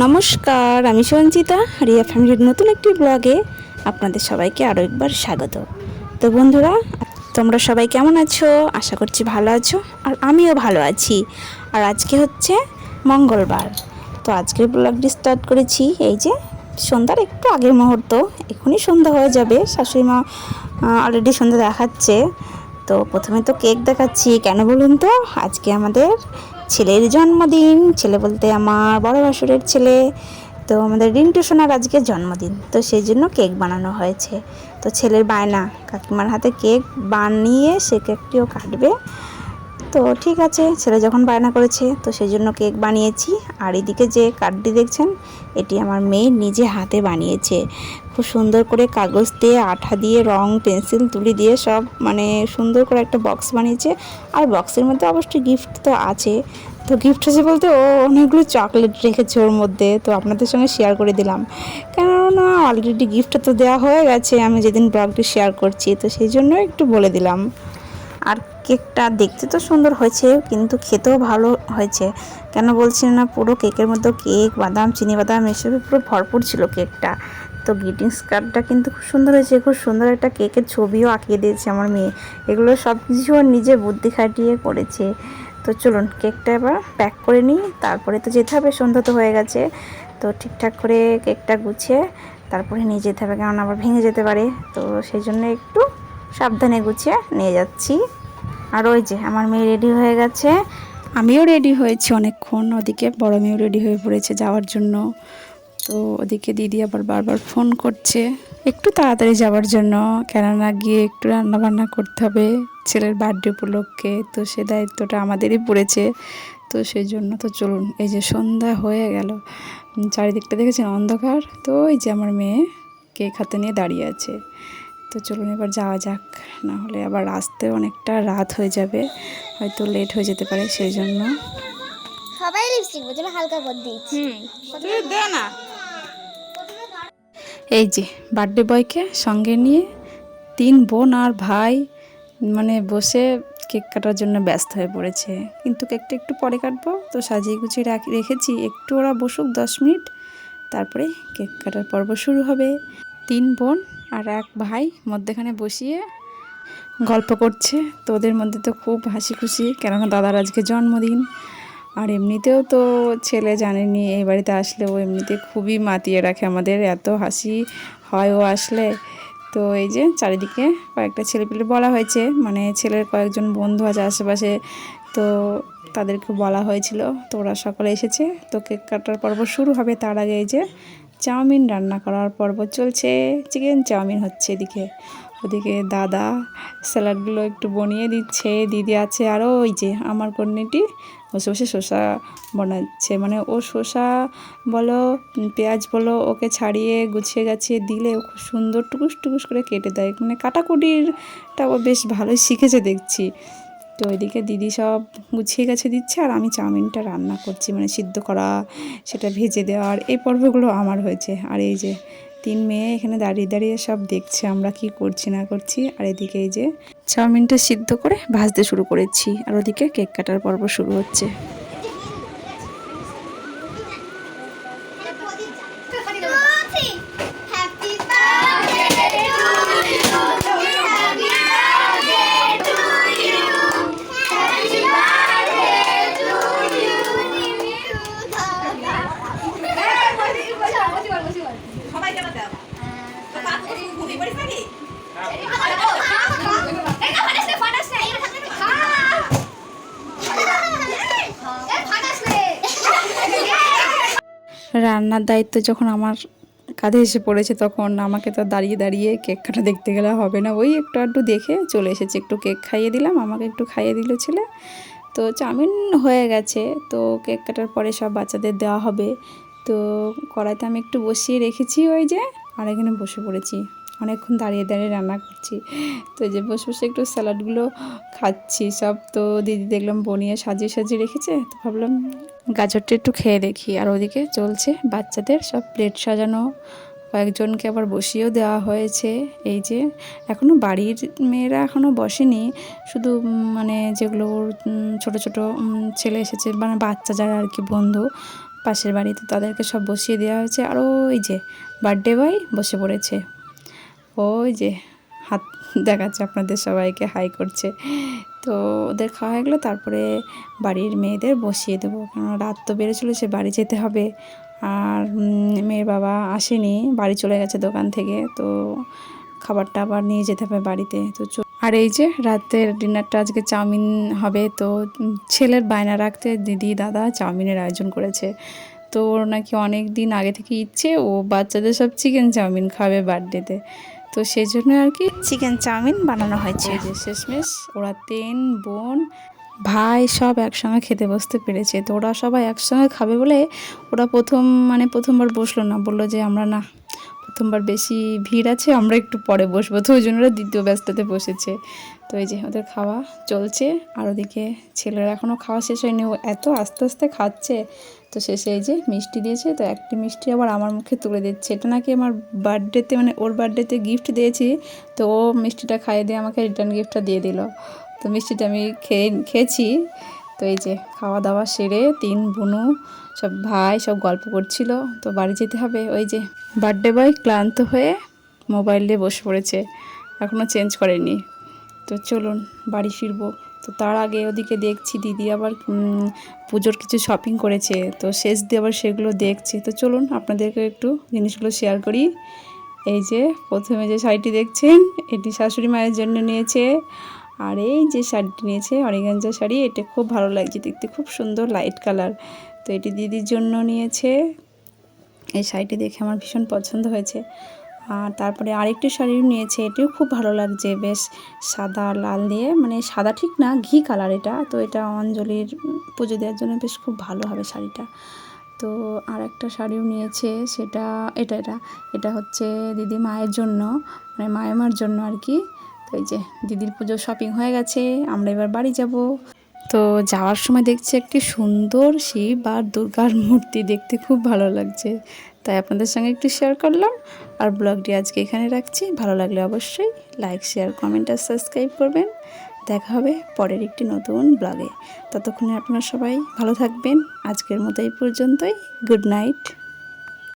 নমস্কার, আমি সঞ্চিতা রিয়া ফ্যামিলির নতুন একটি ব্লগে আপনাদের সবাইকে আরও একবার স্বাগত। তো বন্ধুরা, তোমরা সবাই কেমন আছো? আশা করছি ভালো আছো, আর আমিও ভালো আছি। আর আজকে হচ্ছে মঙ্গলবার। তো আজকের ব্লগটি স্টার্ট করেছি এই যে সন্ধ্যার একটু আগের মুহূর্ত। এখনই সন্ধ্যা হয়ে যাবে শাশুড়ি মা অলরেডি সন্ধ্যা দেখাচ্ছে। তো প্রথমে তো কেক দেখাচ্ছি। কেন বলুন তো? আজকে আমাদের ছেলের জন্মদিন। ছেলে বলতে আমার বড় বাসুরের ছেলে। তো আমাদের রিন্টু সোনার আজকে জন্মদিন। তো সেই জন্য কেক বানানো হয়েছে। তো ছেলের বায়না, কাকিমার হাতে কেক বানিয়ে সে কেকটিও কাটবে। তো ঠিক আছে, ছেলে যখন বায়না করেছে, তো সেই জন্য কেক বানিয়েছি। আর এদিকে যে কার্ডটি দেখছেন, এটি আমার মেয়ে নিজে হাতে বানিয়েছে। খুব সুন্দর করে কাগজ দিয়ে, আঠা দিয়ে, রং, পেন্সিল, তুলি দিয়ে সব মানে সুন্দর করে একটা বক্স বানিয়েছে। আর বক্সের মধ্যে অবশ্যই গিফট তো আছে। তো গিফট আছে বলতে ও অনেকগুলো চকলেট রেখেছে ওর মধ্যে, তো আপনাদের সঙ্গে শেয়ার করে দিলাম। কেননা অলরেডি গিফট তো দেওয়া হয়ে গেছে, আমি যেদিন ব্লগটি শেয়ার করছি, তো সেই জন্য একটু বলে দিলাম। আর কেকটা দেখতে তো সুন্দর হয়েছে, কিন্তু খেতেও ভালো হয়েছে। কেন বলছি না, পুরো কেকের মধ্যে কেক, বাদাম, চিনি বাদাম, এসবে পুরো ভরপুর ছিল কেকটা। তো গ্রিটিংস কার্ডটা কিন্তু খুব সুন্দর হয়েছে, খুব সুন্দর একটা কেকের ছবিও আঁকিয়ে দিয়েছে আমার মেয়ে। এগুলো সব কিছু ওর নিজে বুদ্ধি খাটিয়ে করেছে। তো চলুন, কেকটা এবার প্যাক করে নিই, তারপরে তো যেতে হবে, সন্ধ্যা তো হয়ে গেছে। তো ঠিকঠাক করে কেকটা গুছিয়ে তারপরে নিয়ে যেতে হবে কারণ আবার ভেঙে যেতে পারে। তো সেই জন্য একটু সাবধানে গুছিয়ে নিয়ে যাচ্ছি। আর ওই যে, আমার মেয়ে রেডি হয়ে গেছে। আমিও রেডি হয়েছি অনেকক্ষণ, ওদিকে বড় মেয়েও রেডি হয়ে পড়েছে যাওয়ার জন্য। তো ওদিকে দিদি আবার বারবার ফোন করছে। একটু তাড়াতাড়ি যাওয়ার জন্য, কেননা গিয়ে একটু রান্না বান্না করতে হবে ছেলের বার্থডে উপলক্ষে। তো সে দায়িত্বটা আমাদেরই পড়েছে। তো সেই জন্য তো চলুন, এই যে সন্ধ্যা হয়ে গেল। চারিদিকটা দেখেছেন অন্ধকার? তো এই যে আমার মেয়ে কেক হাতে নিয়ে দাঁড়িয়ে আছে। তো চলুন এবার যাওয়া যাক। না হলে আবার আসতে অনেকটা রাত হয়ে যাবে। হয়তো লেট হয়ে যেতে পারে সেই জন্য। সবাই লিপস্টিক বোঝানো হালকা করে দিচ্ছি। দে না। এই যে বার্থডে বয়কে সঙ্গে নিয়ে তিন বোন আর ভাই মানে বসে কেক কাটার জন্য ব্যস্ত হয়ে পড়েছে। কিন্তু কেকটা একটু পরে কাটবো। তো সাজিয়ে গুছিয়ে রাখ রেখেছি। একটু ওরা বসুক দশ মিনিট। তারপরে কেক কাটার পর্ব শুরু হবে। তিন বোন আর এক ভাই মধ্যেখানে বসিয়ে গল্প করছে। তো ওদের মধ্যে তো খুব হাসি খুশি কেননা দাদার আজকে জন্মদিন। আর এমনিতেও তো ছেলে জানেনি, এই বাড়িতে আসলে ও এমনিতে খুবই মাতিয়ে রাখে আমাদের, এত হাসি হয় ও আসলে। তো এই যে চারিদিকে কয়েকটা ছেলেপিলে বলা হয়েছে মানে ছেলের কয়েকজন বন্ধু আছে আশেপাশে, তো তাদেরকে বলা হয়েছিল। তো ওরা সকলে এসেছে। তো কেক কাটার পর্ব শুরু হবে তার আগে এই যে চাউমিন রান্না করার পর্ব চলছে। চিকেন চাউমিন হচ্ছে এদিকে। ওদিকে দাদা স্যালাডগুলো একটু বনিয়ে দিচ্ছে। দিদি আছে আরও ওই যে আমার কন্যাটি। বসে বসে শসা বানাচ্ছে। মানে ও শসা বলো, পেঁয়াজ বলো, ওকে ছাড়িয়ে গুছিয়ে গাছিয়ে দিলে ও খুব সুন্দর টুকুস টুকুস করে কেটে দেয়। মানে কাটাকুটিরটা ও বেশ ভালোই শিখেছে দেখছি। তো ওইদিকে দিদি সব গুছিয়ে গেছে দিচ্ছে, আর আমি চাউমিনটা রান্না করছি মানে সিদ্ধ করা, সেটা ভেজে দেওয়ার, এই পর্বগুলো আমার হয়েছে। আর এই যে তিন মেয়ে এখানে দাঁড়িয়ে দাঁড়িয়ে সব দেখছে, আমরা কি করছি না করছি। আর এদিকে এই যে চাউমিনটা সিদ্ধ করে ভাজতে শুরু করেছি, আর ওদিকে কেক কাটার পর্ব শুরু হচ্ছে। রান্নার দায়িত্ব যখন আমার কাঁধে এসে পড়েছে তখন আমাকে তো দাঁড়িয়ে দাঁড়িয়ে কেক কাটা দেখতে গেলে হবে না। ওই একটু একটু দেখে চলে এসেছে, একটু কেক খাইয়ে দিলাম, আমাকে একটু খাইয়ে দিল ছেলে। তো চাউমিন হয়ে গেছে, তো কেক কাটার পরে সব বাচ্চাদের দেওয়া হবে। তো কড়াইতে আমি একটু বসিয়ে রেখেছি ওই যে, আর এখানে বসে পড়েছি। অনেকক্ষণ দাঁড়িয়ে দাঁড়িয়ে রান্না করছি। তো যে বসে বসে একটু স্যালাডগুলো খাচ্ছি, সব তো দিদি দেখলাম বনিয়ে সাজিয়ে সাজিয়ে রেখেছে। তো ভাবলাম গাজরটা একটু খেয়ে দেখি। আর ওদিকে চলছে বাচ্চাদের সব প্লেট সাজানো। কয়েকজনকে আবার বসিয়েও দেওয়া হয়েছে। এই যে এখনও বাড়ির মেয়েরা এখনও বসেনি। শুধু মানে যেগুলো ছোট ছোট ছেলে এসেছে মানে বাচ্চা যারা আর কি বন্ধু পাশের বাড়িতে তাদেরকে সব বসিয়ে দেওয়া হয়েছে। আর ওই যে বার্থডে বয় বসে পড়েছে। ওই যে হাত দেখাচ্ছে, আপনাদের সবাইকে হাই করছে। তো ওদের খাওয়া হয়ে গেলো, তারপরে বাড়ির মেয়েদের বসিয়ে দেবো। কারণ রাত তো বেড়েছিল সে বাড়ি যেতে হবে। আর মেয়ের বাবা আসেনি, বাড়ি চলে গেছে দোকান থেকে, তো খাবারটা আবার নিয়ে যেতে হবে বাড়িতে। তো আর এই যে রাতের ডিনারটা, আজকে চাউমিন হবে, তো ছেলের বায়না রাখতে দিদি দাদা চাউমিনের আয়োজন করেছে। তো ওর নাকি অনেক দিন আগে থেকে ইচ্ছে, ও বাচ্চাদের সব চিকেন চাউমিন খাবে বার্থডেতে তো সেই জন্য আর কি চিকেন চাউমিন বানানো হয়েছে। যে শেষমেশ ওরা তিন বোন ভাই সব একসঙ্গে খেতে বসতে পেরেছে। তো ওরা সবাই একসঙ্গে খাবে বলে ওরা প্রথম মানে প্রথমবার বসল না বলল যে আমরা না প্রথমবার বেশি ভিড় আছে, আমরা একটু পরে বসবো। তো ওই জন্য ওরা দ্বিতীয় ব্যস্ততে বসেছে। তো এই যে ওদের খাওয়া চলছে, আর ওদিকে ছেলেরা এখনও খাওয়া শেষ হয়নি। ও এত আস্তে আস্তে খাচ্ছে। তো শেষে এই যে মিষ্টি দিয়েছে, তো একটি মিষ্টি আবার আমার মুখে তুলে দিচ্ছে। এটা নাকি আমার বার্থডেতে মানে ওর বার্থডেতে গিফট দিয়েছি। তো ও মিষ্টিটা খাইয়ে দিয়ে আমাকে রিটার্ন গিফটটা দিয়ে দিল। তো মিষ্টিটা আমি খেয়ে, খেয়েছি। তো এই যে খাওয়া দাওয়া সেরে তিন, বোনু, সব ভাই সব গল্প করছিল। তো বাড়ি যেতে হবে। ওই যে বার্থডে বয় ক্লান্ত হয়ে মোবাইল বসে পড়েছে। এখনও চেঞ্জ করেনি। তো চলুন বাড়ি ফিরবো। তো তার আগে ওদিকে দেখছি দিদি আবার পুজোর কিছু শপিং করেছে। তো শেষ দিয়ে আবার সেগুলো দেখছি। তো চলুন আপনাদেরকে একটু জিনিসগুলো শেয়ার করি। এই যে প্রথমে যে শাড়িটি দেখছেন, এটি শাশুড়ি মায়ের জন্য নিয়েছে। আর এই যে শাড়িটি নিয়েছে, অরিগাঞ্জা শাড়ি, এটা খুব ভালো লাগছে দেখতে, খুব সুন্দর লাইট কালার তো এটি দিদির জন্য নিয়েছে। এই শাড়িটি দেখে আমার ভীষণ পছন্দ হয়েছে। আর তারপরে আরেকটি শাড়িও নিয়েছে, এটিও খুব ভালো লাগছে, বেশ সাদা, লাল দিয়ে মানে সাদা ঠিক না, ঘি কালার এটা। তো এটা অঞ্জলির পুজো দেওয়ার জন্য বেশ খুব ভালো হবে শাড়িটা। তো আর একটা শাড়িও নিয়েছে, সেটা, এটা এটা এটা হচ্ছে দিদি মায়ের জন্য মানে মায়েমার জন্য আর কি। তো এই যে দিদির পুজো শপিং হয়ে গেছে, আমরা এবার বাড়ি যাব। তো যাওয়ার সময় দেখছি একটি সুন্দর শিব আর দুর্গার মূর্তি দেখতে খুব ভালো লাগছে। তাই আপনাদের সঙ্গে একটু শেয়ার করলাম আর ব্লগটি আজকে এখানে রাখছি। ভালো লাগলে অবশ্যই লাইক শেয়ার কমেন্ট আর সাবস্ক্রাইব করবেন। দেখা হবে পরের একটি নতুন ব্লগে। ততক্ষণে আপনারা সবাই ভালো থাকবেন। আজকের মতো এই পর্যন্তই। Good night